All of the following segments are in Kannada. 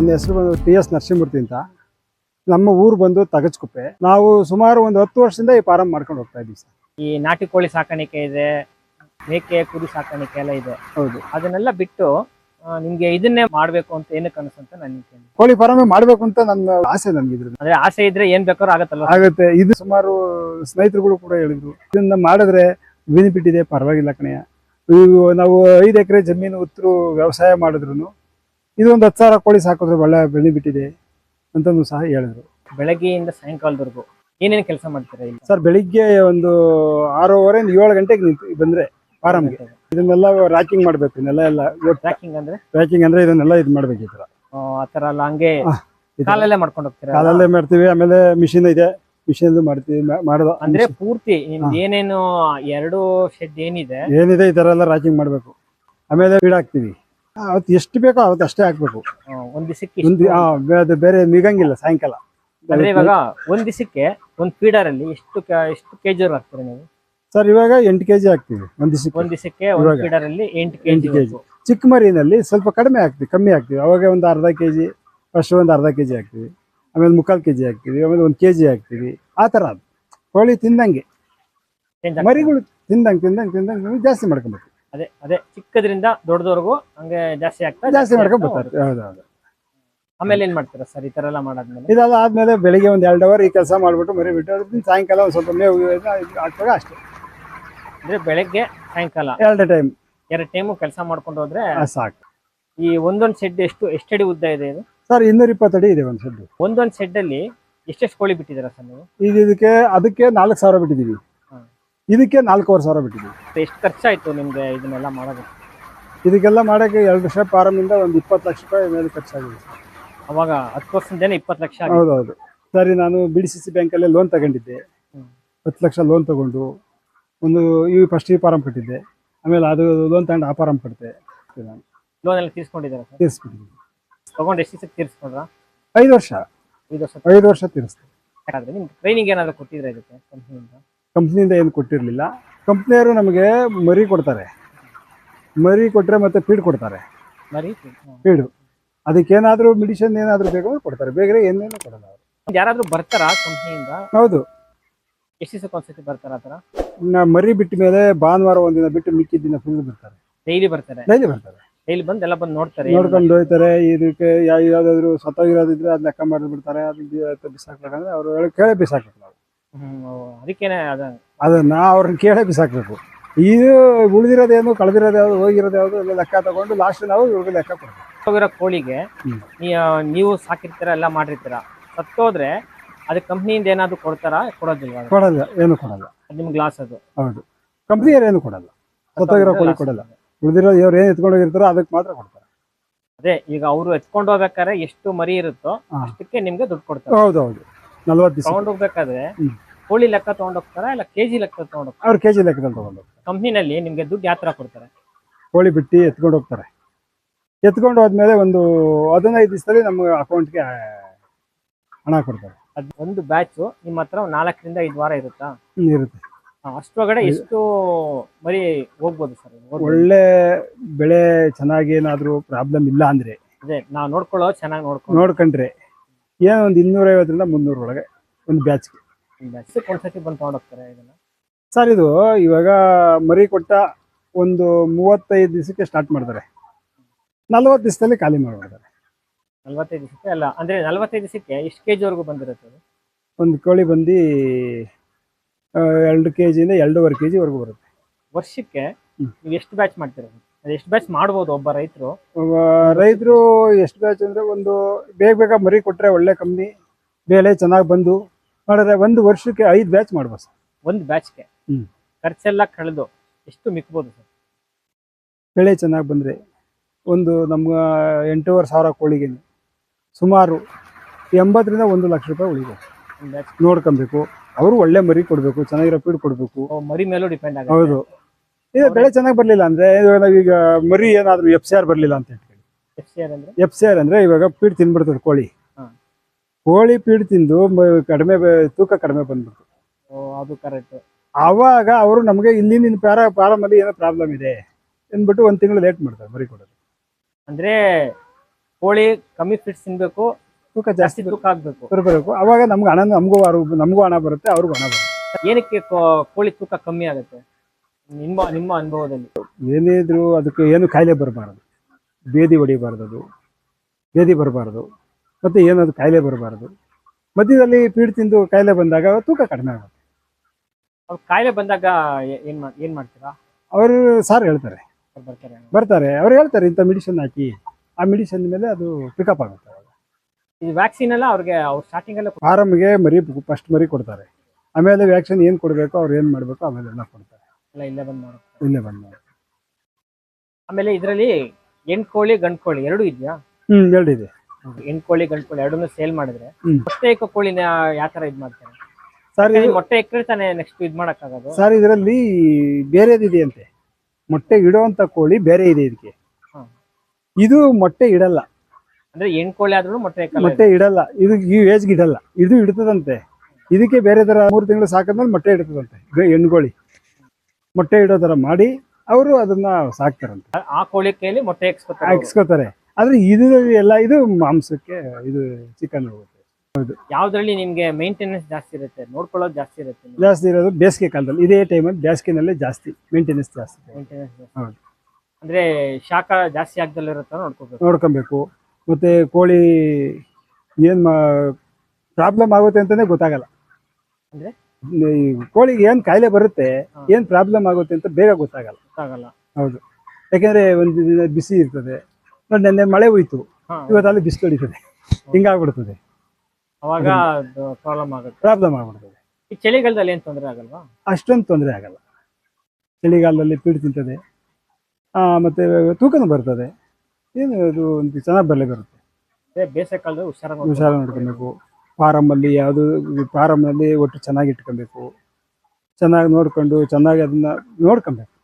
ನನ್ನ ಹೆಸರು ಬಂದು ಟಿ ಎಸ್ ನರಸಿಂಹಮೂರ್ತಿ ಅಂತ. ನಮ್ಮ ಊರು ಬಂದು ತಗಚ್ಕುಪ್ಪೆ ನಾವು ಸುಮಾರು ಒಂದು ಹತ್ತು ವರ್ಷದಿಂದ ಈ ಫಾರಂ ಮಾಡ್ಕೊಂಡು ಹೋಗ್ತಾ ಇದ್ದೀವಿ ಸರ್. ಈ ನಾಟಿ ಕೋಳಿ ಸಾಕಾಣಿಕೆ ಇದೆ ಮೇಕೆ ಕುರಿ ಸಾಕಾಣಿಕೆ ಎಲ್ಲ ಇದೆ. ಹೌದು. ಅದನ್ನೆಲ್ಲ ಬಿಟ್ಟು ಆ, ನಿಮ್ಗೆ ಇದನ್ನೇ ಮಾಡ್ಬೇಕು ಅಂತ ಏನಕ್ಕೆ ಅಂತ ನಾನು ಕೇಳಿ ಕೋಳಿ ಫಾರಂ ಮಾಡಬೇಕು ಅಂತ ನನ್ನ ಆಸೆ ನನಗೆ ಇದ್ರೆ ಅಂದ್ರೆ ಆಸೆ ಇದ್ರೆ ಏನ್ ಬೇಕಾದ್ರೂ ಆಗತ್ತಲ್ಲ ಆಗುತ್ತೆ. ಇದು ಸುಮಾರು ಸ್ನೇಹಿತರುಗಳು ಕೂಡ ಹೇಳಿದ್ರು. ಇದನ್ನ ಮಾಡಿದ್ರೆ ಬೆನಿಫಿಟ್ ಇದೆ ಪರವಾಗಿಲ್ಲ ಕಣೆಯ ಇವು ನಾವು ಐದು ಎಕರೆ ಜಮೀನು ಉತ್ತರ ವ್ಯವಸಾಯ ಮಾಡಿದ್ರು ಇದು ಒಂದು ಹತ್ತು ಸಾವಿರ ಕೋಳಿ ಸಾಕಿದ್ರೆ ಒಳ್ಳೆ ಬೆನಿಫಿಟ್ ಬಿಟ್ಟಿದೆ ಅಂತಂದು ಸಹ ಹೇಳಿದ್ರು. ಬೆಳಗ್ಗೆಯಿಂದ ಸಾಯಂಕಾಲದವರೆಗೂ ಏನೇನು ಕೆಲಸ ಮಾಡ್ತೀರಾ ಇಲ್ಲಿ? ಸರ್ ಬೆಳಿಗ್ಗೆ ಒಂದು ಆರೂವರೆಯಿಂದ ಏಳು ಗಂಟೆಗೆ ನಿಂತು ಬಂದ್ರೆ ಫಾರಮ್ಗೆ ಇದನ್ನೆಲ್ಲ ರ್ಯಾಕಿಂಗ್ ಮಾಡ್ಬೇಕು ಇದನ್ನೆಲ್ಲ ಎಲ್ಲ ಟ್ರ್ಯಾಕಿಂಗ್ ಅಂದ್ರೆ? ಪ್ಯಾಕಿಂಗ್ ಅಂದ್ರೆ ಇದನ್ನೆಲ್ಲ ಇದು ಮಾಡ್ಬೇಕು ಈ ತರ. ಆ, ಎಲ್ಲ ಹಂಗೆ. ಕಾಲಲ್ಲೇ ಮಾಡ್ಕೊಂಡು ಹೋಗ್ತೀರಾ? ಕಾಲಲ್ಲೇ ಮಾಡ್ತೀವಿ ಆಮೇಲೆ ಮಿಷಿನ್ ಇದೆ ಮಿಷಿನ್ ಮಾಡ್ತೀವಿ ಮಾಡೋದು. ಅಂದ್ರೆ ಪೂರ್ತಿ ನಿಮ್ದು ಏನೇನು ಎರಡು ಶೆಡ್ ಏನಿದೆ? ಏನಿದೆ ಈ ತರ ಎಲ್ಲ ರಾಕಿಂಗ್ ಮಾಡ್ಬೇಕು. ಆಮೇಲೆ ಫೀಡ್ ಹಾಕ್ತಿವಿ. ಅವತ್ತು ಎಷ್ಟು ಬೇಕೋ ಅವತ್ತು ಅಷ್ಟೇ ಹಾಕ್ಬೇಕು. ಒಂದ್ ದಿವಸಕ್ಕೆ ಒಂದು ಆ, ಬೇ- ಅದು ಬೇರೆ ಮಿಗಂಗಿಲ್ಲ ಸಾಯಂಕಾಲ. ಅಂದ್ರೆ ಇವಾಗ ಒಂದ್ ದಿವಸಕ್ಕೆ ಒಂದ್ ಫೀಡರ್ ಅಲ್ಲಿ ಎಷ್ಟು ಕ- ಎಷ್ಟು ಕೆಜಿ ಹಾಕ್ತೀರಿ ನೀವು? ಸರ್ ಇವಾಗ ಎಂಟು ಕೆಜಿ ಹಾಕ್ತೀವಿ ಒಂದ್ ದಿವಸಕ್ಕೆ ಒಂದ್ ದಿವಸಕ್ಕೆ ಒಂದ್ ಇವಾಗ ಫೀಡರ್ ಅಲ್ಲಿ ಎಂಟು ಎಂಟು ಕೆಜಿ. ಚಿಕ್ಕ ಮರಿನಲ್ಲಿ ಸ್ವಲ್ಪ ಕಡಿಮೆ ಹಾಕ್ತಿವಿ ಕಮ್ಮಿ ಹಾಕ್ತಿವಿ. ಅವಾಗ ಒಂದು ಅರ್ಧ ಕೆಜಿ ಫಸ್ಟ್ ಒಂದು ಅರ್ಧ ಕೆಜಿ ಹಾಕ್ತೀವಿ. ಆಮೇಲೆ ಮುಕ್ಕಾಲು ಕೆಜಿ ಹಾಕ್ತೀವಿ ಹಾಕ್ತಿವಿ ಆಮೇಲೆ ಒಂದು ಕೆಜಿ ಹಾಕ್ತಿವಿ. ಆ ಥರ ಅದು. ಕೋಳಿ ತಿಂದಂಗೆ. ಮರಿಗಳು ತಿಂದಂಗೆ ತಿಂದಂಗೆ ತಿಂದಂಗೆ ತಿಂದಂಗೆ ಜಾಸ್ತಿ ಮಾಡ್ಕೊಬೇಕು. ಅದೇ ಅದೇ ಚಿಕ್ಕದ್ರಿಂದ ದೊಡ್ಡದವರೆಗೂ ಹಂಗೆ ಜಾಸ್ತಿ ಆಗ್ತಾ ಜಾಸ್ತಿ ಮಾಡ್ಕೊಂಡ್ಬಿಡ್ತಾರೆ ಆಗ್ತಾ ಬರ್ತಾರೆ. ಹೌದು ಹೌದು ಆಮೇಲೆ ಏನ್ ಮಾಡ್ತಾರೆ ಸರ್ ಈ ತರ ಎಲ್ಲ ಮಾಡಾದ್ಮೇಲೆ? ಇದೆಲ್ಲ ಆದ್ಮೇಲೆ ಬೆಳಿಗ್ಗೆ ಒಂದ್ ಎರಡು ಅವರ್ ಈ ಕೆಲಸ ಮಾಡ್ಬಿಟ್ಟು ಮರಿ ಬಿಟ್ಟು ಸಾಯಂಕಾಲ ಒಂದ್ ಸ್ವಲ್ಪ ಮೇವು ಇದು ಅಷ್ಟೇ. ಅಂದ್ರೆ ಬೆಳಗ್ಗೆ ಸಾಯಂಕಾಲ ಎರಡು ಟೈಮ್ ಎರಡು ಟೈಮು ಕೆಲಸ ಮಾಡ್ಕೊಂಡು ಹೋದ್ರೆ ಸಾಕು. ಈ ಒಂದೊಂದ್ ಶೆಡ್ ಎಷ್ಟು ಎಷ್ಟಡಿ ಉದ್ದ ಇದೆ ಇದು? ಸರ್ ಇನ್ನೂರ ಇಪ್ಪತ್ತಡಿ ಇದೆ ಒಂದ್ ಶೆಡ್ ಒಂದೊಂದ್ ಶೆಡ್ ಅಲ್ಲಿ ಎಷ್ಟೆಷ್ಟು ಕೋಳಿ ಬಿಟ್ಟಿದ್ದೀರಾ ಸರ್ ನೀವು? ಈಗ ಇದಕ್ಕೆ ಅದಕ್ಕೆ ನಾಲ್ಕು ಸಾವಿರ ಬಿಟ್ಟಿದ್ದೀವಿ. ಹ್ಮ್. ಇದಕ್ಕೆ ನಾಲ್ಕೂವರೆ ಸಾವಿರ ಬಿಟ್ಟಿದ್ದೀವಿ. ಎಷ್ಟು ಖರ್ಚಾಯಿತು ನಿಮಗೆ ಇದನ್ನೆಲ್ಲ ಮಾಡೋದು? ಇದಕ್ಕೆಲ್ಲ ಮಾಡೋಕ್ಕೆ ಎರಡು ವರ್ಷ ಪ್ರಾರಂಭದಿಂದ ಒಂದು ಇಪ್ಪತ್ತು ಲಕ್ಷ ರೂಪಾಯಿ ಮೇಲೆ ಖರ್ಚಾಗಿದೆ. ಸರ್. ಅವಾಗ ಹತ್ತು ವರ್ಷದಿಂದ ಇಪ್ಪತ್ತು ಲಕ್ಷ ಆಗಿದೆ. ಹೌದೌದು. ಸರಿ ನಾನು ಬಿ ಡಿ ಸಿ ಸಿ ಬ್ಯಾಂಕಲ್ಲೇ ಲೋನ್ ತಗೊಂಡಿದ್ದೆ. ಹ್ಮ್. ಹತ್ತು ಲಕ್ಷ ಲೋನ್ ತಗೊಂಡು ಒಂದು ಈ ಫಸ್ಟ್ ಈ ಫಾರಂ ಕಟ್ಟಿದ್ದೆ. ಆಮೇಲೆ ಅದು ಲೋನ್ ತಗೊಂಡು ಆ ಫಾರಂ ಕಟ್ಟಿದೆ ನಾನು ಲೋನ್ ಎಲ್ಲ ತೀರಿಸ್ಕೊಂಡಿದ್ದಾರೆ ಸರ್? ತೀರಿಸ್ಬಿಟ್ಟಿದ್ದೀನಿ. ತಗೊಂಡು ಎಷ್ಟು ದಿವಸಕ್ಕೆ ತೀರಿಸ್ಕೊಂಡ್ರ? ಐದು ವರ್ಷ. ಐದು ವರ್ಷ ಐದು ವರ್ಷ ತೀರಿಸ್ದೆ. ಯಾಕಂದ್ರೆ ನಿಮ್ಗೆ ಟ್ರೈನಿಂಗ್ ಏನಾದ್ರು ಕೊಟ್ಟಿದ್ರೆ ಇದಕ್ಕೆ? ಕಂಪ್ನಿಯಿಂದ ಕಂಪ್ನಿಯಿಂದ ಏನು ಕೊಟ್ಟಿರಲಿಲ್ಲ. ಕಂಪ್ನಿಯವರು ನಮಗೆ ಮರಿ ಕೊಡ್ತಾರೆ. ಮರಿ ಕೊಟ್ಟರೆ ಮತ್ತೆ ಫೀಡ್ ಕೊಡ್ತಾರೆ. ಮರಿ ಫೀಡು ಅದಕ್ಕೇನಾದರೂ ಮೆಡಿಸಿನ್ ಏನಾದರೂ ಬೇಕು ಕೊಡ್ತಾರೆ. ಬೇಗ ಏನೇನು ಕೊಡಲ್ಲ ಅವರು. ಬರ್ತಾರ ಬರ್ತಾರಾ ಕಂಪ್ನಿಯಿಂದ? ಹೌದು. ಎಷ್ಟು ದಿವಸಕ್ಕೆ ಒಂದ್ಸತಿ ಬರ್ತಾರ ಆತರ ನಾ ಮರಿ ಬಿಟ್ಟ ಮೇಲೆ ಭಾನುವಾರ ಒಂದಿನ ಬಿಟ್ಟು ಮಿಕ್ಕಿದ ದಿನ ಫುಲ್ ಬರ್ತಾರೆ. ಡೈಲಿ ಬರ್ತಾರೆ? ಡೈಲಿ ಬರ್ತಾರೆ. ಡೈಲಿ ಬಂದು ಎಲ್ಲ ಬಂದು ನೋಡ್ತಾರೆ ಏನ್ ನೋಡ್ಕೊಂಡು ಹೋಗ್ತಾರೆ ಇದಕ್ಕೆ ಯಾವ ಯಾವ್ದಾದ್ರು ಸತ್ತೋಗಿರೋದಿದ್ರೆ ಅದನ್ನ ಲೆಕ್ಕ ಮಾಡಿ ಬಿಡ್ತಾರೆ ಅದು ಬಿಸಾಕ್ಬೇಕಂದ್ರೆ ಅವ್ರು ಹೇಳಿ ಕೇಳೇ ಬಿಸಾಕ್ಬೇಕು ನಾವು. ಅದಕ್ಕೇನೆ ಅದ. ಅದನ್ನ ಅವ್ರನ್ನ ಕೇಳೇ ಬಿಸಾಕ್ಬೇಕು. ಇದು ಉಳಿದಿರೋದೇನು ಕಳೆದಿರೋದು ಯಾವ್ದು ಹೋಗಿರೋದು ಯಾವ್ದು ಎಲ್ಲ ಲೆಕ್ಕ ತಗೊಂಡು ಲಾಸ್ಟ್ ನಾವು ಇವ್ರಿಗೆ ಲೆಕ್ಕ ಕೊಡ್ಬೇಕು. ಹೋಗಿರೋ ಕೋಳಿಗೆ ನೀವು ಸಾಕಿರ್ತೀರ ಎಲ್ಲ ಮಾಡಿರ್ತೀರ? ಸತ್ತೋದ್ರೆ ಅದಕ್ಕೆ ಕಂಪ್ನಿಯಿಂದ ಏನಾದ್ರು ಕೊಡ್ತಾರಾ ಕೊಡೋದಿಲ್ಲ ಕೊಡಲ್ಲ ಏನು ಕೊಡಲ್ಲ. ನಿಮ್ಗೆ ಲಾಸ್ ಅದು. ಹೌದು. ಕಂಪ್ನಿಯವ್ರು ಏನು ಕೊಡಲ್ಲ. ಸತ್ತೋಗಿರೋ ಕೋಳಿ ಕೊಡಲ್ಲ. ಉಳಿದಿರೋ ಇವ್ರು ಏನು ಎತ್ಕೊಂಡು ಹೋಗಿರ್ತಾರೋ ಅದಕ್ಕೆ ಮಾತ್ರ ಕೊಡ್ತಾರೆ. ಅದೇ ಈಗ ಅವರು ಎತ್ಕೊಂಡು ಹೋಗ್ಬೇಕಾದ್ರೆ ಎಷ್ಟು ಮರಿ ಇರುತ್ತೋ. ಅಷ್ಟಕ್ಕೆ ನಿಮ್ಗೆ ದುಡ್ಡು ಕೊಡ್ತಾರೆ. ಹೌದು ಹೌದು. ನಲ್ವತ್ತು ದಿವಸ ತಗೊಂಡ್ ಹೋಗ್ಬೇಕಾದ್ರೆ ಹ್ಮ್. ಕೋಳಿ ಲೆಕ್ಕ ತಗೊಂಡ್ ಹೋಗ್ತಾರ ಇಲ್ಲ ಕೆಜಿ ಲೆಕ್ಕ ತಗೊಂಡ್ ಹೋಗ್ತಾರ ಅವ್ರು ಕೆಜಿ ಲೆಕ್ಕದಲ್ಲಿ ತಗೊಂಡು ಕಂಪ್ನಿನಲ್ಲಿ ನಿಮ್ಗೆ ದುಡ್ಡು ಯಾವ ತರ ಕೊಡ್ತಾರೆ? ಕೋಳಿ ಬಿಟ್ಟು ಎತ್ಕೊಂಡು ಹೋಗ್ತಾರೆ. ಎತ್ಕೊಂಡು ಹೋದ್ಮೇಲೆ ಒಂದು ಹದಿನೈದು ದಿವಸದಲ್ಲಿ ನಮ್ಮ ಅಕೌಂಟ್ಗೆ ಹಣ ಕೊಡ್ತಾರೆ. ಅದ್ ಒಂದು ಬ್ಯಾಚ್ ನಿಮ್ಮ ಹತ್ರ ಒಂದ್ ನಾಲ್ಕರಿಂದ ಐದು ವಾರ ಇರುತ್ತಾ? ಹ್ಮ್, ಇರುತ್ತೆ. ಹಾ, ಅಷ್ಟ್ರೊಳಗಡೆ ಎಷ್ಟು ಮರಿ ಹೋಗ್ಬೋದು ಸರ್? ಒಳ್ಳೆ ಬೆಳೆ ಚೆನ್ನಾಗಿ ಏನಾದರೂ ಪ್ರಾಬ್ಲಮ್ ಇಲ್ಲ ಅಂದ್ರೆ ಅದೇ ನಾವ್ ನೋಡ್ಕೊಳ್ಳೋ ಚೆನ್ನಾಗಿ ನೋಡ್ಕೊಂಡು ನೋಡ್ಕೊಂಡ್ರೆ. ಏನೋ ಒಂದು ಇನ್ನೂರೈವತ್ತರಿಂದ ಮುನ್ನೂರು ಒಳಗೆ ಒಂದು ಬ್ಯಾಚ್ಗೆ ಬ್ಯಾಚ್ ಒಂದ್ಸತಿ ಬಂದು ತಗೊಂಡ್ ಹೋಗ್ತಾರೆ ಇದನ್ನ? ಸರ್ ಇದು ಇವಾಗ ಮರಿ ಕೊಟ್ಟ ಒಂದು ಮೂವತ್ತೈದು ದಿವಸಕ್ಕೆ ಸ್ಟಾರ್ಟ್ ಮಾಡ್ತಾರೆ. ನಲ್ವತ್ತು ದಿವಸದಲ್ಲಿ ಖಾಲಿ ಮಾಡಿಬಿಡ್ತಾರೆ. ನಲ್ವತ್ತೈದು ದಿವಸಕ್ಕೆ? ಅಲ್ಲ ಅಂದರೆ ನಲ್ವತ್ತೈದು ದಿವಸಕ್ಕೆ ಎಷ್ಟು ಕೆ ಜಿವರೆಗೂ ಬಂದಿರುತ್ತೆ ಅದು? ಒಂದು ಕೋಳಿ ಬಂದು ಎರಡು ಕೆ ಜಿಯಿಂದ ಎರಡೂವರೆ ಕೆ ಜಿವರೆಗೂ ಬರುತ್ತೆ. ವರ್ಷಕ್ಕೆ ನೀವು ಎಷ್ಟು ಬ್ಯಾಚ್ ಮಾಡ್ತಿರೋದು ಅದು? ಎಷ್ಟು ಬ್ಯಾಚ್ ಮಾಡ್ಬೋದು ಒಬ್ಬ ರೈತರು? ರೈತರು ಎಷ್ಟು ಬ್ಯಾಚ್ ಅಂದ್ರೆ ಒಂದು ಬೇಗ ಬೇಗ ಮರಿ ಕೊಟ್ರೆ ಒಳ್ಳೆ ಕಂಪ್ನಿ ಬೆಲೆ ಚೆನ್ನಾಗಿ ಬಂದು ಮಾಡಿದ್ರೆ ಒಂದು ವರ್ಷಕ್ಕೆ ಐದು ಬ್ಯಾಚ್ ಮಾಡ್ಬೋದು ಸರ್. ಒಂದು ಬ್ಯಾಚ್ಗೆ ಹ್ಮ್. ಖರ್ಚೆಲ್ಲ ಕಳೆದು ಎಷ್ಟು ಮಿಕ್ಬೋದು ಸರ್? ಬೆಳೆ ಚೆನ್ನಾಗಿ ಬಂದರೆ ಒಂದು ನಮ್ಗೆ ಎಂಟೂವರೆ ಸಾವಿರ ಕೋಳಿಗೆ ಸುಮಾರು ಎಂಬತ್ತರಿಂದ ಒಂದು ಲಕ್ಷ ರೂಪಾಯಿ ಉಳಿಬೇಕು ಒಂದು ಬ್ಯಾಚ್ ನೋಡ್ಕೊಬೇಕು ಅವರು ಒಳ್ಳೆ ಮರಿ ಕೊಡಬೇಕು ಚೆನ್ನಾಗಿರೋ ಫೀಡ್ ಕೊಡಬೇಕು. ಮರಿ ಮೇಲೂ ಡಿಪೆಂಡ್ ಆಗುತ್ತೆ. ಹೌದು. ಈಗ ಬೆಳೆ ಚೆನ್ನಾಗಿ ಬರಲಿಲ್ಲ ಅಂದರೆ ಈಗ ಮರಿ ಏನಾದರೂ ಎಫ್ ಸಿ ಆರ್ ಬರಲಿಲ್ಲ ಅಂತ ಹೇಳ್ಕೊಳ್ಳಿ ಎಫ್ ಸಿ ಆರ್ ಅಂದ್ರೆ ಇವಾಗ ಪೀಡ್ ತಿನ್ಬಿಡ್ತದೆ ಕೋಳಿ. ಕೋಳಿ ಪೀಡ್ ತಿಂದು ಕಡಿಮೆ ತೂಕ ಕಡಿಮೆ ಬಂದ್ಬಿಡ್ತು. ಅದು ಕರೆಕ್ಟ್. ಆವಾಗ ಅವರು ನಮಗೆ ಇಲ್ಲಿ ನಿನ್ನ ಪ್ಯಾರ ಫಾರಮಲ್ಲಿ ಏನೋ ಪ್ರಾಬ್ಲಮ್ ಇದೆ ಅಂದ್ಬಿಟ್ಟು ಒಂದು ತಿಂಗಳು ಲೇಟ್ ಮಾಡ್ತಾರೆ ಮರಿ ಕೊಡೋದು. ಅಂದ್ರೆ ಕೋಳಿ ಕಮ್ಮಿ ಫಿಟ್ಸ್ ತಿನ್ಬೇಕು ತೂಕ ಜಾಸ್ತಿ ತೂಕ ಆಗ್ಬೇಕು. ಬರಬೇಕು. ಅವಾಗ ನಮ್ಗೆ ಹಣ ನಮಗೂ ನಮಗೂ ಹಣ ಬರುತ್ತೆ ಅವ್ರಿಗೂ ಹಣ ಬರುತ್ತೆ. ಏನಕ್ಕೆ ಕೋಳಿ ತೂಕ ಕಮ್ಮಿ ಆಗುತ್ತೆ? ನಿಮ್ಮ ನಿಮ್ಮ ಅನುಭವದಲ್ಲಿ. ಏನಿದ್ರು ಇದ್ರು ಅದಕ್ಕೆ ಏನು ಕಾಯಿಲೆ ಬರಬಾರದು. ಬೇದಿ ಹೊಡಿಬಾರ್ದು ಅದು ಬೇದಿ ಬರಬಾರ್ದು. ಮತ್ತು ಏನದು ಕಾಯಿಲೆ ಬರಬಾರ್ದು. ಮಧ್ಯದಲ್ಲಿ ಪೀಡ್ ತಿಂದು ಕಾಯಿಲೆ ಬಂದಾಗ ತೂಕ ಕಡಿಮೆ ಆಗುತ್ತೆ. ಅವ್ರು ಕಾಯಿಲೆ ಬಂದಾಗ ಏನು ಏನ್ ಏನು ಮಾಡ್ತೀರಾ? ಅವರು ಸಾರ್ ಹೇಳ್ತಾರೆ. ಅವ್ರು ಬರ್ತಾರೆ. ಬರ್ತಾರೆ. ಅವ್ರು ಹೇಳ್ತಾರೆ ಇಂಥ ಮೆಡಿಸಿನ್ ಹಾಕಿ. ಆ ಮೆಡಿಸಿನ್ ಮೇಲೆ ಅದು ಪಿಕಪ್ ಆಗುತ್ತೆ ಅವಾಗ. ಈ ವ್ಯಾಕ್ಸಿನ್ ಎಲ್ಲ ಅವ್ರಿಗೆ ಅವ್ರು ಸ್ಟಾರ್ಟಿಂಗ್ ಎಲ್ಲ ಫಾರಮ್ಗೆ ಮರಿ ಫಸ್ಟ್ ಮರಿ ಕೊಡ್ತಾರೆ. ಆಮೇಲೆ ವ್ಯಾಕ್ಸಿನ್ ಏನು ಕೊಡಬೇಕು ಅವ್ರು ಏನು ಮಾಡಬೇಕು ಆಮೇಲೆ ಎಲ್ಲ ಕೊಡ್ತಾರೆ. ಎಲ್ಲ ಇಲ್ಲೇ ಬಂದ್ ಇಲ್ಲೇ ಬಂದು ಆಮೇಲೆ ಇದರಲ್ಲಿ ಹೆಣ್ ಕೋಳಿ ಗಂಡ್ ಕೋಳಿ ಎರಡು ಇದೆಯಾ? ಹ್ಮ್ ಎರಡು ಇದೆ. ಹೆಣ್ ಕೋಳಿ ಗಂಡ್ ಕೋಳಿ ಎರಡನ್ನೂ ಸೇಲ್ ಮಾಡಿದ್ರೆ ಹ್ಮ್. ಮೊಟ್ಟೆ ಏಕ ಕೋಳಿನ ಯಾವ ತರ ಇದ್ ಮಾಡ್ತಾರೆ? ಸರ್ ಯಾಕಂದ್ರೆ ಮೊಟ್ಟೆ ಎಕ್ರೆ ತಾನೇ ನೆಕ್ಸ್ಟ್ ಇದ್ ಮಾಡಕ್ಕಾಗೋದು. ಸರ್ ಇದರಲ್ಲಿ ಬೇರೆದಿದೆಯಂತೆ ಮೊಟ್ಟೆ ಇಡುವಂತ ಕೋಳಿ ಬೇರೆ ಇದೆ ಇದಕ್ಕೆ ಹಾ. ಇದು ಮೊಟ್ಟೆ ಇಡಲ್ಲ. ಅಂದ್ರೆ ಹೆಣ್ ಕೋಳಿ ಆದ್ರೂ ಮೊಟ್ಟೆ ಮೊಟ್ಟೆ ಇಡಲ್ಲ. ಇದು ಈ ಏಜ್ಗೆ ಇಡಲ್ಲ. ಇದು ಇಡ್ತದಂತೆ. ಇದಕ್ಕೆ ಬೇರೆ ತರ ಮೂರು ತಿಂಗಳು ಸಾಕಂದ್ರೆ ಮೊಟ್ಟೆ ಇಡ್ತದಂತೆ. ಗ- ಹೆಣ್ಕೋಳಿ ಮೊಟ್ಟೆ ಇಡೋ ತರ ಮಾಡಿ ಅವರು ಅದನ್ನ ಸಾಕ್ತಾರಂತೆ. ಆ- ಕೋಳಿ ಕೈಯಲ್ಲಿ ಮೊಟ್ಟೆ ಇಕ್ಸ್ಕೊತಾರೆ ಅವ್ರು. ಹಾಕ್ಸ್ಕೋತಾರೆ ಆದ್ರೆ ಇದು ಎಲ್ಲ ಇದು ಮಾಂಸಕ್ಕೆ ಇದು ಚಿಕನ್ ಹೋಗುತ್ತೆ. ಯಾವ್ದ್ರಲ್ಲಿ ನಿಮ್ಗೆ ಮೇಂಟೆನೆನ್ಸ್ ಜಾಸ್ತಿ ಇರುತ್ತೆ? ನೋಡ್ಕೊಳ್ಳೋದು ಜಾಸ್ತಿ ಇರುತ್ತೆ ಜಾಸ್ತಿ ಇರೋದು ಬೇಸಿಗೆ ಕಾಲದಲ್ಲಿ. ಇದೇ ಟೈಮಲ್ಲಿ ಬೇಸಿಗೆನಲ್ಲೇ ಜಾಸ್ತಿ ಮೇಂಟೆನೆನ್ಸ್ ಜಾಸ್ತಿ. ಮೇಂಟೆನೆನ್ಸ್ ಹೌದು. ಅಂದ್ರೆ ಶಾಖ ಜಾಸ್ತಿ ಆಗ್ದಲ್ಲಿ ಇರೋ ತರ ನೋಡ್ಕೋಬೇಕು. ನೋಡ್ಕೊಬೇಕು. ಮತ್ತೆ ಕೋಳಿ ಏನ್ ಪ್ರಾಬ್ಲಮ್ ಆಗುತ್ತೆ ಅಂತಾನೆ ಗೊತ್ತಾಗಲ್ಲ. ಅಂದ್ರೆ? ಈ ಕೋಳಿಗೆ ಏನ್ ಕಾಯಿಲೆ ಬರುತ್ತೆ. ಏನ್ ಪ್ರಾಬ್ಲಮ್ ಆಗುತ್ತೆ ಅಂತ ಬೇಗ ಗೊತ್ತಾಗಲ್ಲ. ಆಗಲ್ಲ ಹೌದು. ಯಾಕೆಂದ್ರೆ ಒಂದು ದಿನ ಬಿಸಿ ಇರ್ತದೆ. ನೋಡಿ ನೆನ್ನೆ ಮಳೆ ಹೋಯ್ತು. ಇವತ್ತಲ್ಲಿ ಬಿಸಿಲು ಹೊಡಿತದೆ. ಹಿಂಗಾಗ್ಬಿಡ್ತದೆ. ಅವಾಗ ಪ್ರಾಬ್ಲಮ್ ಆಗುತ್ತೆ. ಪ್ರಾಬ್ಲಮ್ ಆಗ್ಬಿಡ್ತದೆ. ಈ ಚಳಿಗಾಲದಲ್ಲಿ ಏನ್ ತೊಂದರೆ ಆಗಲ್ವಾ? ಅಷ್ಟೊಂದು ತೊಂದರೆ ಆಗಲ್ಲ. ಚಳಿಗಾಲದಲ್ಲಿ ಪೀಡ್ ತಿಂತದೆ. ಆ, ಮತ್ತೆ ತೂಕನೂ ಬರ್ತದೆ. ಏನು ಅದು ಒಂದು ಚೆನ್ನಾಗಿ ಬರಲೇ ಬರುತ್ತೆ. ಅದೇ ಬೇಸಿಗೆ ಕಾಲದಲ್ಲಿ ಹುಷಾರ ಹುಷಾರ ನೋಡ್ಕೊಬೇಕು. ಫಾರಮ್ಮಲ್ಲಿ ಯಾವುದು ಫಾರಮ್ಮಲ್ಲಿ ಒಟ್ಟು ಚೆನ್ನಾಗಿ ಇಟ್ಕೊಬೇಕು. ಚೆನ್ನಾಗಿ ನೋಡ್ಕೊಂಡು ಚೆನ್ನಾಗಿ ಅದನ್ನ ನೋಡ್ಕೊಬೇಕು.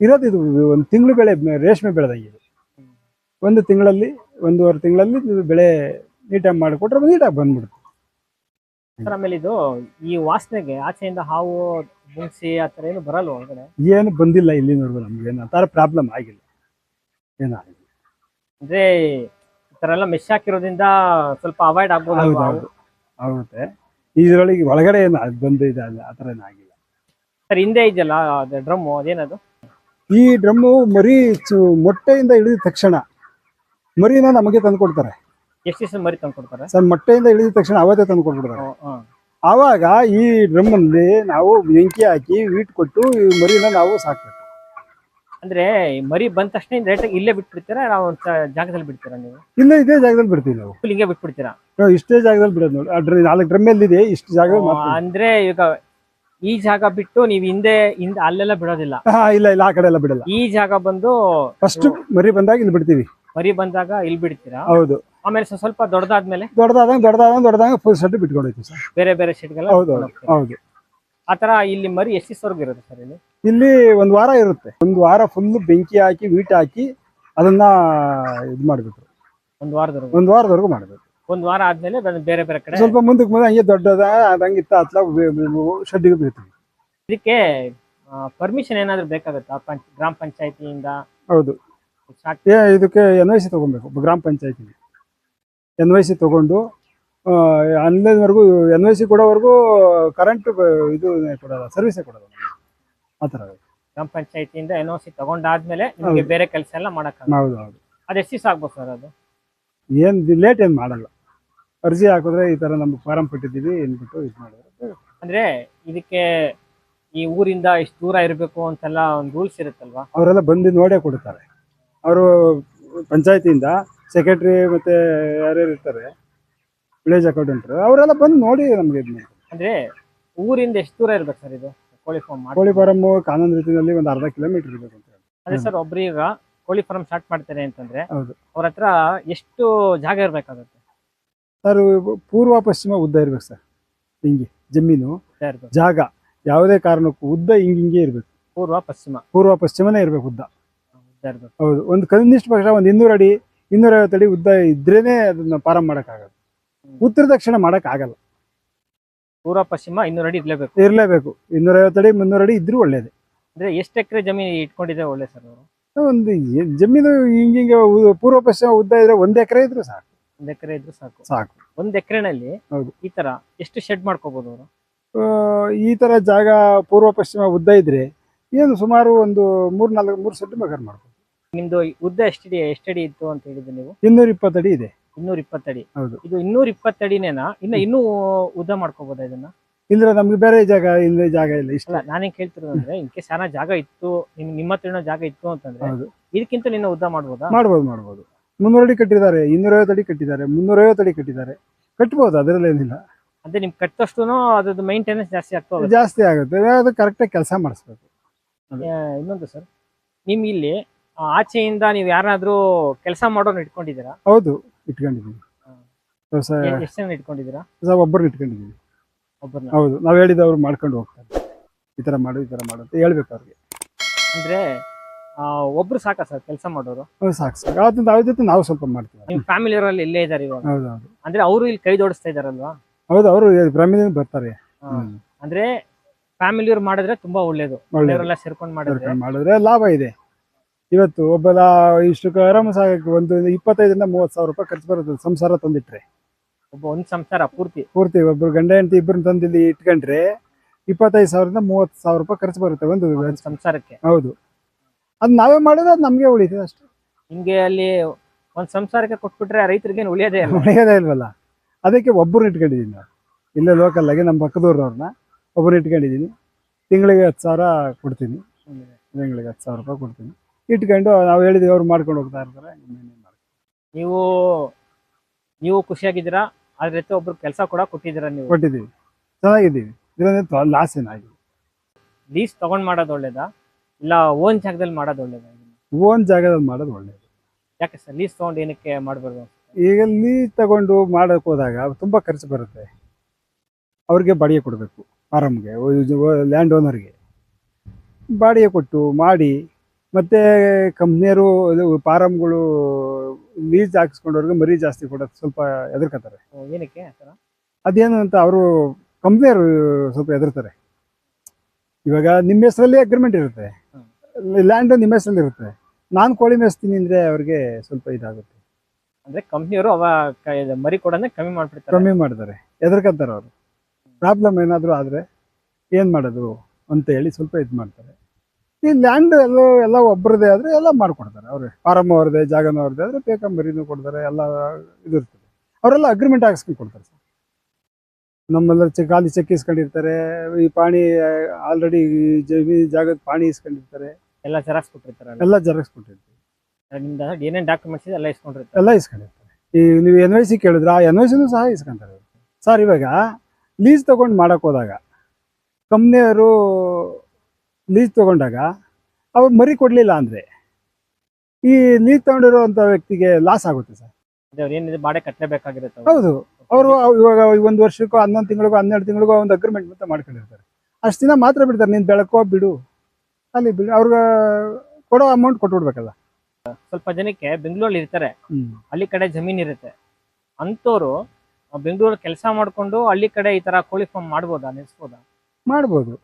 ಇರೋದು ಇದು ಒಂದು ತಿಂಗಳು ಬೆಳೆ ರೇಷ್ಮೆ ಬೆಳೆದಾಗಿದೆ. ಒಂದು ತಿಂಗಳಲ್ಲಿ ಒಂದೂವರೆ ತಿಂಗಳಲ್ಲಿ ಬೆಳೆ ನೀಟಾಗಿ ಮಾಡಿಕೊಟ್ರೆ ನೀಟಾಗಿ ಬಂದ್ಬಿಡುತ್ತೆ. ಸರ್ ಆಮೇಲೆ ಇದು ಈ ವಾಸನೆಗೆ ಆಚೆಯಿಂದ ಹಾವು ಮುಂಗ್ಸಿ ಆ ಥರ ಏನು ಬರಲ್ಲ ಒಳಗಡೆ ಏನು ಬಂದಿಲ್ಲ ಇಲ್ಲಿನವರೆಗೂ ನಮ್ಗೆ. ಏನು ಆ ಥರ ಪ್ರಾಬ್ಲಮ್ ಆಗಿಲ್ಲ. ಏನಾಗಿಲ್ಲ ಅಂದ್ರೆ ಈ ತರ ಎಲ್ಲ ಮೆಶ್ ಹಾಕಿರೋದ್ರಿಂದ ಸ್ವಲ್ಪ ಅವಾಯ್ಡ್ ಆಗ್ಬೋದು ಹೌದು ಹೌದು. ಆಗುತ್ತೆ. ಇದರೊಳಗೆ ಒಳಗಡೆ ಏನು ಅದು ಬಂದು ಇದೆ ಆ ಥರ ಏನಾಗಿಲ್ಲ ಸರ್ ಹಿಂದೆ ಇದೆಯಲ್ಲ ಡ್ರಮ್ಮು ಅದೇನದು? ಈ ಡ್ರಮ್ಮು ಮರಿ ಚು- ಮೊಟ್ಟೆಯಿಂದ ಇಳಿದ ತಕ್ಷಣ ಮರಿನ ನಮಗೆ ತಂದು ಕೊಡ್ತಾರೆ. ಎಷ್ಟು ದಿವಸ ಮರಿ ತಂದು ಕೊಡ್ತಾರೆ? ಸರ್ ಮೊಟ್ಟೆಯಿಂದ ಇಳಿದ ತಕ್ಷಣ ಅವತ್ತೇ ತಂದು ಕೊಟ್ಬಿಡ್ತಾರೆ. ಆವಾಗ ಈ ಡ್ರಮ್ಮಲ್ಲಿ ನಾವು ಬೆಂಕಿ ಹಾಕಿ ವೀಟ್ ಕೊಟ್ಟು ಈ ಮರಿನ ನಾವು ಸಾಕ್ಬೇಕು. ಅಂದ್ರೆ ಮರಿ ಬಂದ ತಕ್ಷಣ ಡೈರೆಕ್ಟ್ ಇಲ್ಲೇ ಬಿಟ್ಬಿಡ್ತೀರಾ? ನಾವು ಒಂದ್ ಜಾಗದಲ್ಲಿ ಬಿಡ್ತೀರಾ ನೀವು? ಇಲ್ಲ ಇದೇ ಜಾಗದಲ್ಲಿ ಬಿಡ್ತೀವಿ ನಾವು. ಫುಲ್ ಹಿಂಗೆ ಬಿಟ್ಬಿಡ್ತೀರಾ? ನಾವು ಇಷ್ಟೇ ಜಾಗದಲ್ಲಿ ಬಿಡೋದು ನೋಡಿ. ನಾಲ್ಕು ಡ್ರಮ್ ಎಲ್ಲಿದೆ ಇಷ್ಟು ಜಾಗ ಅಂದ್ರೆ ಈಗ ಈ ಜಾಗ ಬಿಟ್ಟು ನೀವು ಹಿಂದೆ ಹಿಂದೆ ಅಲ್ಲೆಲ್ಲ ಬಿಡೋದಿಲ್ಲ. ಹಾ ಇಲ್ಲ ಇಲ್ಲ ಆ ಕಡೆ ಎಲ್ಲ ಬಿಡಲ್ಲ. ಈ ಜಾಗ ಬಂದು ಫಸ್ಟ್ ಮರಿ ಬಂದಾಗ ಇಲ್ಲಿ ಬಿಡ್ತೀವಿ. ಮರಿ ಬಂದಾಗ ಇಲ್ಲಿ ಬಿಡ್ತೀರಾ? ಹೌದು. ಆಮೇಲೆ ಸ್ವಲ್ಪ ಸ್ವಲ್ಪ ದೊಡ್ಡದಾದ್ಮೇಲೆ ದೊಡ್ಡದಾದಂಗ ದೊಡ್ಡದಾದಂಗ ದೊಡ್ಡದಾಗ ಫುಲ್ ಸೆಟ್ ಬಿಟ್ಕೊಂಡೈತಿ ಸರ್. ಬೇರೆ ಬೇರೆ ಶೆಡ್ಗೆಲ್ಲ ಹೌದು ಹೌದು ಆತರ ಇಲ್ಲಿ ಮರಿ ಎಷ್ಟು ಇರುತ್ತೆ ಸರ್ ಇಲ್ಲಿ? ಇಲ್ಲಿ ಒಂದು ವಾರ ಇರುತ್ತೆ. ಒಂದು ವಾರ ಫುಲ್ ಬೆಂಕಿ ಹಾಕಿ ವೀಟ್ ಹಾಕಿ ಅದನ್ನ ಇದು ಮಾಡಿಬಿಟ್ರು. ಒಂದು ವಾರದವರೆಗೂ? ಒಂದು ವಾರದವರೆಗೂ ಮಾಡಬೇಕು. ಒಂದು ವಾರ ಆದ್ಮೇಲೆ ಬೇರೆ- ಬೇರೆ ಬೇರೆ ಕಡೆ? ಸ್ವಲ್ಪ ಮುಂದಕ್ಕೆ ಮುಂದೆ ಹಂಗೆ ದೊಡ್ಡದ ಅದಂಗೆ ಇತ್ತ ಹತ್ಲ ಬೀಳ್ತೀವಿ. ಇದಕ್ಕೆ ಪರ್ಮಿಷನ್ ಏನಾದ್ರು ಬೇಕಾಗುತ್ತಾ? ಪಂಚ ಗ್ರಾಮ ಪಂಚಾಯತಿಯಿಂದ? ಹೌದು. ಏ ಇದಕ್ಕೆ ಎನ್ ವೈ ಸಿ ತಗೊಬೇಕು ಗ್ರಾಮ ಪಂಚಾಯತಿ ಎನ್ ವೈ ಸಿ ತೊಗೊಂಡು ಅಲ್ಲಿವರೆಗೂ ಎನ್ ವೈ ಸಿ ಕೊಡೋವರೆಗೂ ಕರೆಂಟ್ ಇದು ಕೊಡೋಲ್ಲ ಸರ್ವಿಸೇ ಕೊಡೋಲ್ಲ. ಆ ಥರ ಗ್ರಾಮ ಪಂಚಾಯತಿಯಿಂದ ಎನ್ ಓ ಸಿ ತಗೊಂಡಾದ್ಮೇಲೆ ನಿಮಗೆ. ಬೇರೆ ಕೆಲಸ ಎಲ್ಲ ಮಾಡಕ್ ಹೌದು ಹೌದು. ಅದು ಎಷ್ಟು ದಿವಸ ಆಗ್ಬೋದು ಸರ್ ಅದು? ಏನು ಲೇಟ್ ಏನು ಮಾಡಲ್ಲ. ಅರ್ಜಿ ಹಾಕಿದ್ರೆ ಈ ತರ ನಮ್ಗೆ ಫಾರಂ ಕೊಟ್ಟಿದ್ದೀವಿ ಅಂದ್ಬಿಟ್ಟು ಇದು ಮಾಡಿದ್ರು. ಅಂದ್ರೆ ಇದಕ್ಕೆ ಈ ಊರಿಂದ ಇಷ್ಟು ದೂರ ಇರಬೇಕು ಅಂತೆಲ್ಲ ಒಂದು ರೂಲ್ಸ್ ಇರುತ್ತಲ್ವಾ? ಅವರೆಲ್ಲ ಬಂದು ನೋಡೇ ಕೊಡ್ತಾರೆ. ಅವರು ಪಂಚಾಯತಿಯಿಂದ ಸೆಕ್ರೆಟ್ರಿ ಮತ್ತೆ ಯಾರ್ಯಾರು ಇರ್ತಾರೆ ವಿಲೇಜ್ ಅಕೌಂಟೆಂಟ್ರು ಅವರೆಲ್ಲ ಬಂದು ನೋಡಿ ನಮಗೆ ಇದು ಮಾಡ್ತಾರೆ. ಅಂದ್ರೆ ಊರಿಂದ ಎಷ್ಟು ದೂರ ಇರ್ಬೇಕು ಸರ್ ಇದು? ಕೋಳಿ ಫಾರ್ಮ್ ಮಾಡಿ ಕೋಳಿ ಫಾರಂ ಕಾನೂನು ರೀತಿಯಲ್ಲಿ ಒಂದು ಅರ್ಧ ಕಿಲೋಮೀಟರ್ ಇರಬೇಕು ಅಂತ ಹೇಳಿ. ಅದೇ ಸರ್ ಒಬ್ರೀಗ ಕೋಳಿ ಫಾರ್ಮ್ ಸ್ಟಾರ್ಟ್ ಮಾಡ್ತಾರೆ ಅಂತಂದ್ರೆ ಹೌದು. ಅವ್ರ ಹತ್ರ ಎಷ್ಟು ಜಾಗ ಇರ್ಬೇಕಾಗುತ್ತೆ? ಸರ್ ಪೂರ್ವ ಪಶ್ಚಿಮ ಉದ್ದ ಇರ್ಬೇಕು ಸರ್. ಹಿಂಗೆ ಜಮೀನು ಇರ್ಬೇಕು. ಜಾಗ ಯಾವುದೇ ಕಾರಣಕ್ಕೂ ಉದ್ದ ಹಿಂಗೆ ಹಿಂಗೆ ಇರಬೇಕು. ಪೂರ್ವ ಪಶ್ಚಿಮ. ಪೂರ್ವ ಪಶ್ಚಿಮನೇ ಇರಬೇಕು ಉದ್ದ. ಉದ್ದ ಇರ್ಬೇಕು. ಹೌದು ಒಂದು ಕನಿಷ್ಠ ಪಕ್ಷ ಒಂದು ಇನ್ನೂರು ಅಡಿ ಇನ್ನೂರೈವತ್ತು ಅಡಿ ಉದ್ದ ಇದ್ರೇನೆ ಅದನ್ನ ಫಾರಂ ಮಾಡೋಕ್ಕಾಗಲ್ಲ. ಉತ್ತರ ದಕ್ಷಿಣ ಮಾಡೋಕ್ಕಾಗಲ್ಲ. ಪೂರ್ವ ಪಶ್ಚಿಮ ಇನ್ನೂರ ಅಡಿ ಇರ್ಲೇಬೇಕು. ಇರಲೇಬೇಕು. ಇನ್ನೂರೈವತ್ತು ಅಡಿ ಮುನ್ನೂರು ಅಡಿ ಇದ್ರೂ ಒಳ್ಳೇದು. ಅಂದ್ರೆ ಎಷ್ಟು ಎಕರೆ ಜಮೀನು ಇಟ್ಕೊಂಡಿದ್ರೆ ಒಳ್ಳೆ ಸರ್ ಅವರು? ಒಂದು ಜಮೀನು ಹಿಂಗಿಂಗೆ ಹಿಂಗ ಪೂರ್ವ ಪಶ್ಚಿಮ ಉದ್ದ ಇದ್ರೆ ಒಂದ್ ಎಕರೆ ಇದ್ರು ಸಾಕು. ಒಂದ್ ಎಕರೆ ಇದ್ರು ಸಾಕು. ಸಾಕು. ಒಂದ್ ಎಕರೆನಲ್ಲಿ ಹೌದು. ಈ ತರ ಎಷ್ಟು ಶೆಡ್ ಮಾಡ್ಕೋಬಹುದು ಅವರು? ಈ ತರ ಜಾಗ ಪೂರ್ವ ಪಶ್ಚಿಮ ಉದ್ದ ಇದ್ರೆ ಏನು ಸುಮಾರು ಒಂದು ಮೂರ್ ನಾಲ್ಕು ಮೂರು ಶೆಡ್ ಬೇಕಾದ್ರೆ ಮಾಡ್ಬೋದು. ನಿಮ್ದು ಉದ್ದ ಎಷ್ಟಿದೆ ಎಷ್ಟಡಿ ಇತ್ತು ಅಂತ ಹೇಳಿದ್ದು ನೀವು? ಇನ್ನೂರ ಇಪ್ಪತ್ತಡಿ ಇದೆ. ಇನ್ನೂರ ಇಪ್ಪತ್ತಡಿ ಹೌದು. ಇದು ಇನ್ನೂರ ಇಪ್ಪತ್ತಡಿನೇನಾ ಇನ್ನ ಇನ್ನೂ ಉದ್ದ ಮಾಡ್ಕೋಬಹುದ ಇದನ್ನ? ಇಲ್ಲದ್ರೆ ನಮ್ಗೆ ಬೇರೆ ಜಾಗ ಇಲ್ಲಿ ಜಾಗ ಇಲ್ಲ ಇಷ್ಟ. ಅಲ್ಲ ನಾನೇನ್ ಕೇಳ್ತಿರೋದು ಅಂದ್ರೆ ಇನ್ ಕೇಸ್ ಯಾರ ಜಾಗ ಇತ್ತು ನಿಮ್ ನಿಮ್ಮ ಹತ್ರ ಏನೋ ಜಾಗ ಇತ್ತು ಅಂತಂದ್ರೆ ಹೌದು. ಇದಕ್ಕಿಂತ ನಿನ್ನ ಉದ್ದ ಮಾಡ್ಬೋದಾ? ಮಾಡ್ಬೋದು ಮಾಡ್ಬೋದು. ಮುನ್ನೂರು ಅಡಿ ಕಟ್ಟಿದ್ದಾರೆ ಇನ್ನೂರೈವತ್ತು ಅಡಿ ಕಟ್ಟಿದ್ದಾರೆ ಮುನ್ನೂರೈವತ್ತು ಅಡಿ ಕಟ್ಟಿದ್ದಾರೆ. ಕಟ್ಬೋದು ಅದರಲ್ಲಿ ಏನಿಲ್ಲ. ಅಂದ್ರೆ ನಿಮ್ ಕಟ್ಟಷ್ಟು ಅದ್ರದ್ದು ಮೈಂಟೆನೆನ್ಸ್ ಜಾಸ್ತಿ ಆಗ್ತಾ ಹೋಗುತ್ತೆ ಜಾಸ್ತಿ ಆಗುತ್ತೆ ಅದು ಕರೆಕ್ಟಾಗಿ ಕೆಲಸ ಮಾಡಿಸ್ಬೇಕು. ಇನ್ನೊಂದು ಸರ್ ನಿಮ್ ಇಲ್ಲಿ ಆಚೆಯಿಂದ ನೀವು ಯಾರಾದ್ರೂ ಕೆಲಸ ಮಾಡೋರ್ನ ಇಟ್ಕೊಂಡಿದ್ದೀರಾ? ಹೌದು ಇಟ್ಕೊಂಡಿದ್ದೀನಿ. ವ್ಯವಸಾಯ ಎ- ಎಷ್ಟ್ ಜನ ಇಟ್ಕೊಂಡಿದ್ದೀರಾ? ಒಬ್ಬರು ಇಟ್ಕೊಂಡಿದ್ದೀವಿ ಒಬ್ಬರನ್ನ ಹೌದು ನಾವು ಹೇಳಿದವ್ರು ಮಾಡ್ಕೊಂಡು ಹೋಗ್ತಾರೆ. ಈ ತರ ಮಾಡು ಈ ತರ ಮಾಡು ಅಂತ ಹೇಳ್ಬೇಕು ಅವ್ರಿಗೆ. ಅಂದ್ರೆ ಆ, ಒಬ್ರು ಸಾಕಾ ಸರ್ ಕೆಲಸ ಮಾಡೋರು? ಹೌದು ಸಾಕು ಸಾಕು ಅವತ್ತು ಅವ್ರ ಜೊತೆ ನಾವು ಸ್ವಲ್ಪ ಮಾಡ್ತೀವಿ. ನಿಮ್ ಫ್ಯಾಮಿಲಿ ಅವರಲ್ಲಿ ಇಲ್ಲೇ ಇದ್ದಾರೆ ಇವಾಗ? ಹೌದು ಹೌದು. ಅಂದ್ರೆ ಅವರು ಇಲ್ಲಿ ಕೈ ಜೋಡಿಸ್ತಾ ಇದಾರಲ್ವಾ? ಹೌದು ಅವರು ಬ್ರಹ್ಮದಿಂದ ಬರ್ತಾರೆ. ಆ, ಹ್ಮ್. ಅಂದ್ರೆ ಫ್ಯಾಮಿಲಿಯವ್ರು ಮಾಡಿದ್ರೆ ತುಂಬಾ ಒಳ್ಳೇದು. ಒಳ್ಳೆ ಮನೆಯವರೆಲ್ಲ ಸೇರ್ಕೊಂಡು ಮಾಡಿದ್ರೆ. ಮಾಡಿದ್ರೆ ಲಾಭ ಇದೆ. ಇವತ್ತು ಒಬ್ಬ ಲಾ- ಇಷ್ಟು ಆರಾಮ ಸಾಗಕ್ಕೆ ಒಂದು ಇಪ್ಪತ್ತೈದರಿಂದ ಮೂವತ್ತು ಸಾವಿರ ರೂಪಾಯಿ ಖರ್ಚು ಬರುತ್ತೆ ಸಂಸಾರ ತಂದಿಟ್ರೆ. ಒಬ್ಬ ಒಂದು ಸಂಸಾರ ಪೂರ್ತಿ. ಪೂರ್ತಿ ಒಬ್ರು ಗಂಡ ಹೆಂಡತಿ ಇಬ್ಬರನ್ನ ತಂದಿಲ್ಲಿ ಇಟ್ಕೊಂಡ್ರೆ ಇಪ್ಪತ್ತೈದು ಸಾವಿರದಿಂದ ಮೂವತ್ತು ಸಾವಿರ ರೂಪಾಯಿ ಖರ್ಚು ಬರುತ್ತೆ ಒಂದು ಸಂಸಾರಕ್ಕೆ. ಹೌದು. ಅದು ನಾವೇ ಮಾಡೋದು ಅದು ನಮಗೆ ಉಳಿತದೆ ಅಷ್ಟು. ಹಿಂಗೆ ಅಲ್ಲಿ ಒಂದು ಸಂಸಾರಕ್ಕೆ ಕೊಟ್ಬಿಟ್ರೆ ರೈತರಿಗೆ ಉಳಿಯೋದೇ ಉಳಿಯೋದೇ ಇಲ್ವಲ್ಲ? ಅದಕ್ಕೆ ಒಬ್ಬರು ಇಟ್ಕೊಂಡಿದ್ದೀನಿ ನಾವು. ಇಲ್ಲೇ ಲೋಕಲ್ ಆಗಿ ನಮ್ಮ ಪಕ್ಕದೂರವ್ರನ್ನ ಒಬ್ಬರು ಇಟ್ಕೊಂಡಿದ್ದೀನಿ ತಿಂಗಳಿಗೆ ಹತ್ತು ಸಾವಿರ ಕೊಡ್ತೀನಿ. ತಿಂಗಳಿಗೆ ಹತ್ತು ಸಾವಿರ ರೂಪಾಯಿ ಕೊಡ್ತೀನಿ. ಇಟ್ಕೊಂಡು ನಾವು ಹೇಳಿದ್ವಿ ಅವ್ರು ಮಾಡ್ಕೊಂಡು ಹೋಗ್ತಾ ಇರ್ತಾರೆ ನೀವು ನೀವು ಖುಷಿಯಾಗಿದ್ದೀರಾ? ಅದ್ರ ಜೊತೆ ಒಬ್ರು ಕೆಲಸ ಕೂಡ ಕೊಟ್ಟಿದ್ದೀರಾ ನೀವು? ಕೊಟ್ಟಿದ್ದೀವಿ. ಚೆನ್ನಾಗಿದ್ದೀವಿ. ಇದರಿಂದ ಲಾಸ್ ಏನಾಗಿದೆ ಲೀಸ್ ತಗೊಂಡ್ ಮಾಡೋದು ಒಳ್ಳೇದಾ? ಇಲ್ಲ ಓನ್ ಜಾಗದಲ್ಲಿ ಮಾಡೋದು ಒಳ್ಳೇದಾ? ಓನ್ ಜಾಗದಲ್ಲಿ ಮಾಡೋದು ಒಳ್ಳೇದು. ಯಾಕೆ ಸರ್ ಲೀಸ್ ತಗೊಂಡು ಏನಕ್ಕೆ ಮಾಡಬಾರ್ದು ಈಗ ಲೀಸ್ ತಗೊಂಡು ಮಾಡಕ್ ಹೋದಾಗ ತುಂಬ ಖರ್ಚು ಬರುತ್ತೆ. ಅವ್ರಿಗೆ ಬಾಡಿಗೆ ಕೊಡಬೇಕು ಆರಾಮ್ಗೆ ಲ್ಯಾಂಡ್ ಓನರ್ಗೆ ಬಾಡಿಗೆ ಕೊಟ್ಟು ಮಾಡಿ ಮತ್ತೆ ಕಂಪ್ನಿಯರು ಇದು ಫಾರಮ್ಗಳು ಲೀಸ್ ಹಾಕಿಸ್ಕೊಂಡವ್ರಿಗೆ ಮರಿ ಜಾಸ್ತಿ ಕೊಡೋದು ಸ್ವಲ್ಪ ಹೆದರ್ಕತಾರೆ ಏನಕ್ಕೆ? ಅದೇನು ಅಂತ ಅವರು ಕಂಪ್ನಿಯವರು ಸ್ವಲ್ಪ ಹೆದರ್ತಾರೆ. ಇವಾಗ ನಿಮ್ಮ ಹೆಸರಲ್ಲಿ ಅಗ್ರಿಮೆಂಟ್ ಇರುತ್ತೆ. ಲ್ಯಾಂಡು ನಿಮ್ಮ ಹೆಸರಲ್ಲಿ ಇರುತ್ತೆ. ನಾನು ಕೋಳಿ ಮೇಯಿಸ್ತೀನಿ ಅಂದರೆ ಅವ್ರಿಗೆ ಸ್ವಲ್ಪ ಇದಾಗುತ್ತೆ. ಅಂದ್ರೆ ಕಂಪ್ನಿಯವರು ಅವ ಕ- ಇದು ಮರಿ ಕೊಡೋದನ್ನ ಕಮ್ಮಿ ಮಾಡ್ಬಿಡ್ತಾರೆ. ಕಮ್ಮಿ ಮಾಡ್ತಾರೆ. ಹೆದರ್ಕಂತಾರೆ ಅವರು. ಪ್ರಾಬ್ಲಮ್ ಏನಾದರೂ ಆದರೆ ಏನು ಮಾಡೋದು ಅಂತ ಹೇಳಿ ಸ್ವಲ್ಪ ಇದು ಮಾಡ್ತಾರೆ. ಈ ಲ್ಯಾಂಡ್ ಎಲ್ಲ ಎಲ್ಲ ಒಬ್ಬರದೇ ಆದರೆ ಎಲ್ಲ ಮಾಡಿಕೊಡ್ತಾರೆ. ಅವ್ರೆ ಫಾರಮ್ ಅವ್ರದ್ದೇ ಜಾಗನ ಅವ್ರದ್ದೇ ಆದರೆ ಬೇಕಾ ಮರಿನೂ ಕೊಡ್ತಾರೆ ಎಲ್ಲ ಇದು ಇರ್ತದೆ. ಅವರೆಲ್ಲ ಅಗ್ರಿಮೆಂಟ್ ಹಾಕ್ಸ್ಕೊಂಡು ಕೊಡ್ತಾರೆ ಸರ್. ನಮ್ಮೆಲ್ಲ ಚೆಕ್ ಖಾಲಿ ಚೆಕ್ ಇಸ್ಕೊಂಡಿರ್ತಾರೆ ಈ ಪಾಣಿ ಆಲ್ರೆಡಿ ಜಮೀ ಜಾಗದ ಪಾಣಿ ಇಸ್ಕೊಂಡಿರ್ತಾರೆ. ಎಲ್ಲ ಜೆರಾಕ್ಸ್ ಕೊಟ್ಟಿರ್ತಾರೆ. ಎಲ್ಲ ಜೆರಾಕ್ಸ್ ಕೊಟ್ಟಿರ್ತಾರೆ. ನಿಮ್ದು ಏನೇನ್ ಡಾಕ್ಯುಮೆಂಟ್ಸ್ ಇದೆ ಎಲ್ಲ ಇಸ್ಕೊಂಡಿರ್ತಾರೆ. ಎಲ್ಲ ಇಸ್ಕೊಂಡಿರ್ತಾರೆ. ಈ ನೀವು ಎನ್ ವೈ ಸಿ ಕೇಳಿದ್ರೆ ಆ ಎನ್ ವೈ ಸಿನೂ ಸಹ ಇಸ್ಕೊಂತಾರೆ ಸರ್ ಇವಾಗ ಲೀಸ್ ತಗೊಂಡು ಮಾಡಕ್ ಹೋದಾಗ ಕಂಪ್ನಿಯವರು ಲೀಸ್ ತಗೊಂಡಾಗ ಅವ್ರು ಮರಿ ಕೊಡಲಿಲ್ಲ ಅಂದರೆ ಈ ಲೀಸ್ ತಗೊಂಡಿರೋಂಥ ವ್ಯಕ್ತಿಗೆ ಲಾಸ್ ಆಗುತ್ತೆ ಸರ್. ಅದೇ ಅವ್ರು ಏನಿದೆ ಬಾಡೆ ಕಟ್ಟಲೇಬೇಕಾಗಿರುತ್ತೆ ಅವ್ರು. ಹೌದು. ಅವರು ಇವಾಗ ಒಂದು ವರ್ಷಕ್ಕೋ ಹನ್ನೊಂದು ತಿಂಗಳಿಗೋ ಹನ್ನೆರಡು ತಿಂಗಳಿಗೋ ಒಂದು ಅಗ್ರಿಮೆಂಟ್ ಅಂತ ಮಾಡ್ಕೊಂಡಿರ್ತಾರೆ. ಅಷ್ಟು ದಿನ ಮಾತ್ರ ಬಿಡ್ತಾರೆ ನೀನು ಬೆಳಕೋ ಬಿಡು. ಅಲ್ಲಿ ಬಿಡು ಅವ್ರಿಗೆ ಕೊಡೋ ಅಮೌಂಟ್ ಕೊಟ್ಬಿಡ್ಬೇಕಲ್ಲ. ಸ್ವಲ್ಪ ಜನಕ್ಕೆ ಬೆಂಗಳೂರಲ್ಲಿ ಇರ್ತಾರೆ. ಹ್ಞೂ ಹಳ್ಳಿ ಕಡೆ ಜಮೀನ್ ಇರುತ್ತೆ. ಅಂಥವ್ರು ಬೆಂಗಳೂರಲ್ಲಿ ಕೆಲಸ ಮಾಡ್ಕೊಂಡು ಹಳ್ಳಿ ಕಡೆ ಈ ತರ ಕೋಳಿ ಫಾರ್ಮ್ ಮಾಡ್ಬೋದಾ ನಿಲ್ಸ್ಬೋದಾ ಮಾಡ್ಬೋದು.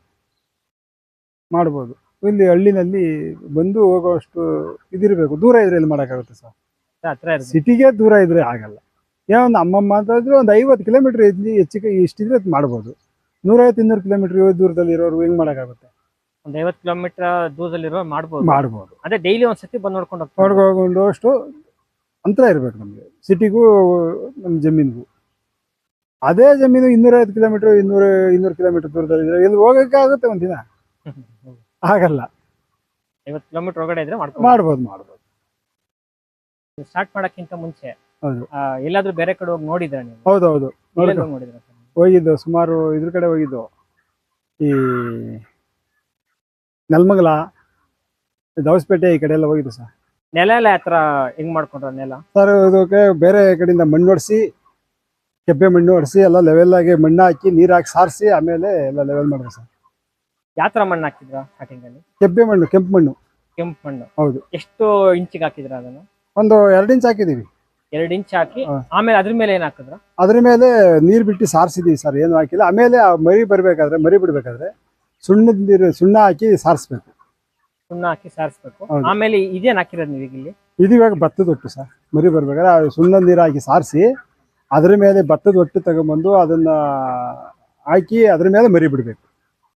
ಮಾಡ್ಬೋದು. ಇಲ್ಲಿ ಹಳ್ಳಿನಲ್ಲಿ ಬಂದು ಹೋಗೋಷ್ಟು ಇದಿರಬೇಕು. ದೂರ ಇದ್ರೆ ಇಲ್ಲಿ ಮಾಡೋಕ್ಕಾಗುತ್ತೆ ಸರ್? ಹತ್ರ ಸಿಟಿಗೆ ದೂರ ಇದ್ರೆ ಆಗಲ್ಲ. ಏನೋ ಒಂದು ಅಮ್ಮಮ್ಮ ಅಂತ ಇದ್ರೆ ಒಂದು ಐವತ್ತು ಕಿಲೋಮೀಟ್ರ್ ಇದ್ಲಿ ಹೆಚ್ಚಿಗೆ ಇಷ್ಟಿದ್ರೆ ಅದ್ ಮಾಡ್ಬೋದು. ನೂರೈವತ್ತು ಇನ್ನೂರು ಕಿಲೋಮೀಟ್ರ್ ದೂರದಲ್ಲಿ ಇರೋರು ಹೆಂಗೆ ಮಾಡೋಕ್ಕಾಗುತ್ತೆ? ಒಂದು ಐವತ್ತು ಕಿಲೋಮೀಟರ್ ದೂರದಲ್ಲಿರೋ ಮಾಡ್ಬೋದು. ಮಾಡ್ಬೋದು. ಅದೇ ಡೈಲಿ ಒಂದ್ಸತಿ ಬಂದು ನೋಡ್ಕೊಂಡು ನೋಡ್ಕೊಂಡು ಅಷ್ಟು ಅಂತರ ಇರಬೇಕು ನಮಗೆ. ಸಿಟಿಗೂ ನಮ್ಮ ಜಮೀನಿಗೂ. ಅದೇ ಜಮೀನು ಇನ್ನೂರೈವತ್ತು ಕಿಲೋಮೀಟ್ರ್ ಇನ್ನೂರು ಇನ್ನೂರು ಕಿಲೋಮೀಟ್ರ್ ದೂರದಲ್ಲಿ ಇಲ್ಲಿ ಹೋಗೋಕ್ಕಾಗುತ್ತೆ ಒಂದಿನ ಆಗಲ್ಲ. ಐವತ್ತು ಕಿಲೋಮೀಟರ್ ಒಳಗಡೆ ಇದ್ರೆ ಮಾಡ್ಕೊಂಡು ಮಾಡ್ಬೋದು ಮಾಡ್ಬೋದು. ಸ್ಟಾರ್ಟ್ ಮಾಡಕ್ಕಿಂತ ಮುಂಚೆ ಹೌದು. ಆ, ಎಲ್ಲಾದ್ರೂ ಬೇರೆ ಕಡೆ ಹೋಗಿ ನೋಡಿದ್ರ ನೀವು? ಹೌದು ಹೌದು ನೋಡ್ಕೊ ಹೋಗಿ ನೋಡಿದ್ರ ಹೋಗಿದ್ದು ಸುಮಾರು ಇದ್ರ ಕಡೆ ಹೋಗಿದ್ದು. ಈ ನೆಲಮಂಗಲ ದವಸಪೇಟೆ ಈ ಕಡೆ ಎಲ್ಲ ಹೋಗಿದ್ದು ಸರ್. ನೆಲ ಎಲ್ಲ ಹತ್ರ ಹೆಂಗ್ ಮಾಡ್ಕೊಂಡ್ರ ನೆಲ? ಸರ್ ಇದಕ್ಕೆ ಬೇರೆ ಕಡೆಯಿಂದ ಮಣ್ಣು ಹೊಡಿಸಿ ಕೆಬ್ಬೆ ಮಣ್ಣು ಹೊಡಿಸಿ ಎಲ್ಲ ಲೆವೆಲ್ ಆಗಿ ಮಣ್ಣು ಹಾಕಿ ನೀರು ಹಾಕಿ ಸಾರಿಸಿ ಆಮೇಲೆ ಎಲ್ಲ ಲೆವೆಲ್ ಮಾಡಿದ್ರು ಸರ್. ಯಾವ ತರ ಮಣ್ಣು ಹಾಕಿದ್ರ ಸ್ಟಾರ್ಟಿಂಗ್ ಅಲ್ಲಿ? ಕೆಬ್ಬೆ ಮಣ್ಣು ಕೆಂಪು ಮಣ್ಣು. ಕೆಂಪು ಮಣ್ಣು. ಹೌದು. ಎಷ್ಟು ಇಂಚಿಗೆ ಹಾಕಿದ್ರ ಅದನ್ನು? ಒಂದು ಎರಡು ಇಂಚ್ ಹಾಕಿದೀವಿ. ಎರಡು ಇಂಚ್ ಹಾಕಿ ಆಮೇಲೆ ಅದ್ರ ಮೇಲೆ ಏನ್ ಹಾಕಿದ್ರ? ಅದ್ರ ಮೇಲೆ ನೀರು ಬಿಟ್ಟು ಸಾರಿಸಿದೀವಿ ಸರ್ ಏನು ಹಾಕಿಲ್ಲ. ಆಮೇಲೆ ಆ ಮರಿ ಬರಬೇಕಾದ್ರೆ ಮರಿ ಬಿಡಬೇಕಾದ್ರೆ ಸುಣ್ಣದ ನೀರು ಸುಣ್ಣ ಹಾಕಿ ಸಾರಿಸ್ಬೇಕು. ಸುಣ್ಣ ಹಾಕಿ ಸಾರಿಸ್ಬೇಕು. ಹೌದು. ಆಮೇಲೆ ಇದೇನ್ ಹಾಕಿರೋದು ನೀವು ಈಗ ಇಲ್ಲಿ ಇದು ಇವಾಗ ಭತ್ತದ ಒಟ್ಟು ಸರ್ ಮರಿ ಬರ್ಬೇಕಾದ್ರೆ ಆ ಸುಣ್ಣದ ನೀರು ಹಾಕಿ ಸಾರಿಸಿ ಅದ್ರ ಮೇಲೆ ಭತ್ತದ ಒಟ್ಟು ತಗೊಂಬಂದು ಅದನ್ನ ಹಾಕಿ ಅದ್ರ ಮೇಲೆ ಮರಿ ಬಿಡಬೇಕು.